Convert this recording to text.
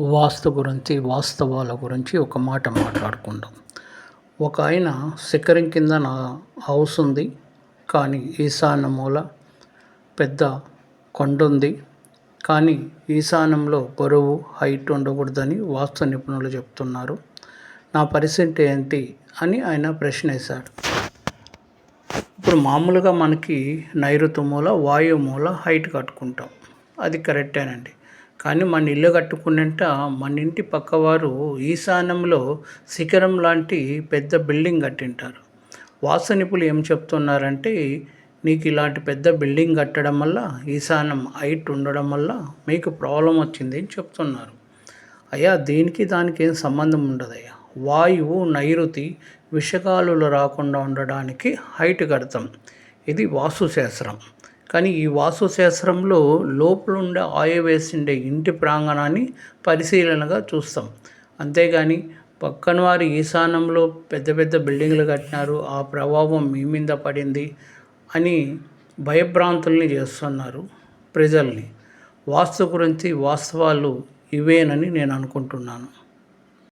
వాస్తు గురించి వాస్తవాల గురించి ఒక మాట మాట్లాడుకుందాం. ఒక ఆయన శిఖరం కింద నా హౌస్ ఉంది కానీ ఈశాన్య మూల పెద్ద కొండ ఉంది. కానీ ఈశాన్యంలో బరువు హైట్ ఉండకూడదని వాస్తు నిపుణులు చెప్తున్నారు. నా పరిస్థితి ఏంటి అని ఆయన ప్రశ్న వేశాడు ఇప్పుడు మామూలుగా మనకి నైరుతి మూల వాయు మూల హైట్ కట్టుకుంటాం. అది కరెక్టేనండి. కానీ మన ఇల్లు కట్టుకున్నంట మన ఇంటి పక్కవారు ఈశాన్యంలో శిఖరం లాంటి పెద్ద బిల్డింగ్ కట్టింటారు. వాస్తు నిపుణులు ఏం చెప్తున్నారంటే నీకు ఇలాంటి పెద్ద బిల్డింగ్ కట్టడం వల్ల ఈశాన్యం హైట్ ఉండడం వల్ల మీకు ప్రాబ్లం వచ్చింది అని చెప్తున్నారు. అయ్యా దీనికి దానికి ఏం సంబంధం ఉండదయ్యా? వాయువు నైరుతి విషకాలులు రాకుండా ఉండడానికి హైట్ కడతాం. ఇది వాస్తుశాస్త్రం. కానీ ఈ వాస్తుశాస్త్రంలో లోపల ఉండే ఆయ వేసిండే ఇంటి ప్రాంగణాన్ని పరిశీలనగా చూస్తాం. అంతేగాని పక్కన వారి ఈశాన్యంలో పెద్ద పెద్ద బిల్డింగ్లు కట్టినారు ఆ ప్రభావం మీ మీద పడింది అని భయభ్రాంతుల్ని చేస్తున్నారు ప్రజల్ని. వాస్తు గురించి వాస్తవాలు ఇవేనని నేను అనుకుంటున్నాను.